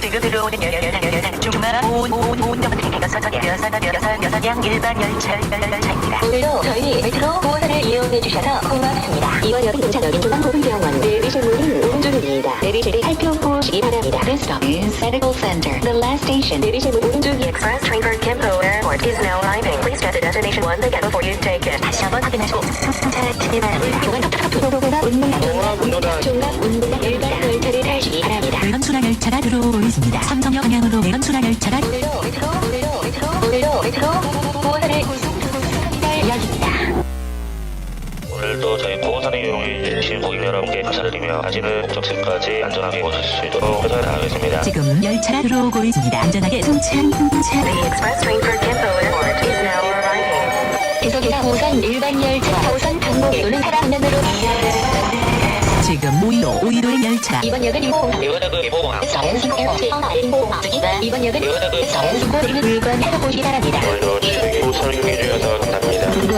지금 들어오는 열열열열열 중마라 온온온 여섯 여섯 여섯 여섯 여섯 양 일반 열차 열열열차입니다. 오늘도 저희 메트로 9호선을 이용해 주셔서 고맙습니다. 이번 역은 동창역인 조강보건병원 내리실 문은 오른쪽입니다. 내리실을 살펴보시기 바랍니다. This stop is Medical Center. The last station. 내리실 문 오른쪽이 Express train for Kimpo Airport is now arriving. Please check the destination once again before you take it. 다시 한번 확인하시고 승차하시기 바랍니다. 들어오고 있습니다. 삼성역 방향으로 외관 순환 열차가 오늘도 메트로 오늘도 메트로 오늘도 메트로 9호선을 고속터미널역입니다. 오늘도 저희 보호선을 이용해 주신 고객 여러분께 감사드리며 가시는 목적지까지 안전하게 오실 수 있도록 최선을 다하겠습니다. 지금 열차가 들어오고 있습니다. 안전하게 승차 승차. The express train for Kimpo Airport is now arriving. 계속해서 5선 일반 열차 4호선 강북에 도는 사랑면으로 지금 5위로 5위로의 열차. 이번 역은 이보공항 이번 역은 수고를 물건 보시기 바랍니다.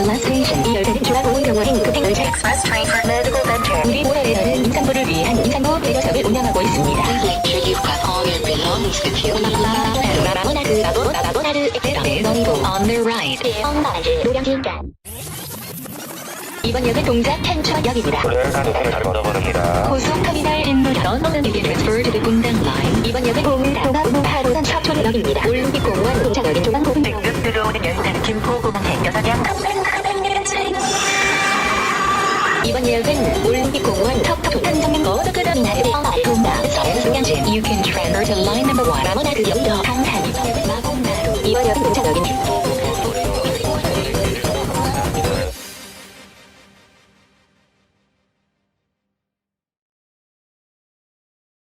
last station 이 열차는 중앙공원병원인 급행열차 Express train for Medical Center. 우리 보호에서는 임산부를 위한 임산부 배려석을 운영하고 있습니다. On the right. 이번 역은 동작 탄천역입니다. 고속터미널 인도전 버드드 분당 라인. 이번 역은 공항 8호선 서초역입니다. 올림픽 공원 도착역인 조망 5분. 등급 들어오는 연산 김포공항 대교사장 이번 역은 올림픽 공원 턱턱 한정면 고속터미널 인도전입니다. 서울 승강지 You can transfer to line number one. 아무나 그 역도 강산. 마곡나루. 이번 역은 동차역입니다.